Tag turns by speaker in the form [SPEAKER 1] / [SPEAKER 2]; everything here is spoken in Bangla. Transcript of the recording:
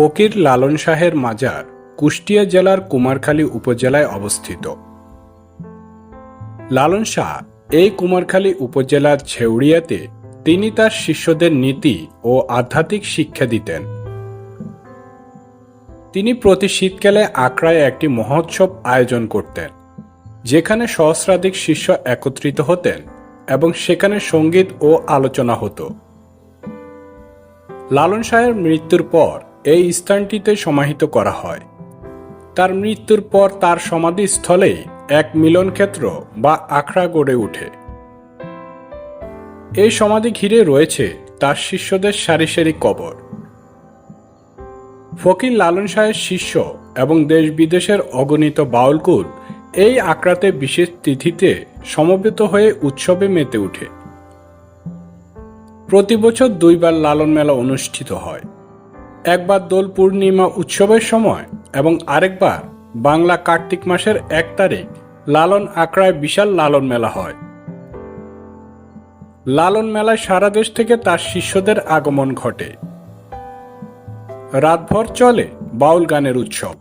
[SPEAKER 1] ফকির লালন শাহের মাজার কুষ্টিয়া জেলার কুমারখালী উপজেলায় অবস্থিত। লালন শাহ এই কুমারখালী উপজেলার ছেউড়িয়াতে তিনি তার শিষ্যদের নীতি ও আধ্যাত্মিক শিক্ষা দিতেন। তিনি প্রতি শীতকালে আখড়ায় একটি মহোৎসব আয়োজন করতেন, যেখানে সহস্রাধিক শিষ্য একত্রিত হতেন এবং সেখানে সংগীত ও আলোচনা হতো। লালন শাহের মৃত্যুর পর এই স্থানটিতে সমাহিত করা হয়। তার মৃত্যুর পর তার সমাধিস্থলে এক মিলনক্ষেত্র বা আখড়া গড়ে ওঠে। এই সমাধি ঘিরে রয়েছে তার শিষ্যদের সারি সারি কবর। ফকির লালন শাহের শিষ্য এবং দেশ বিদেশের অগণিত বাউলকুল এই আখড়াতে বিশেষ তিথিতে সমবেত হয়ে উৎসবে মেতে ওঠে। প্রতি বছর দুইবার লালন মেলা অনুষ্ঠিত হয়। একবার দোল পূর্ণিমা উৎসবের সময় এবং আরেকবার বাংলা কার্তিক মাসের এক তারিখ লালন আকড়ায় বিশাল লালন মেলা হয়। লালন মেলায় সারা দেশ থেকে তার শিষ্যদের আগমন ঘটে। রাতভর চলে বাউল গানের উৎসব।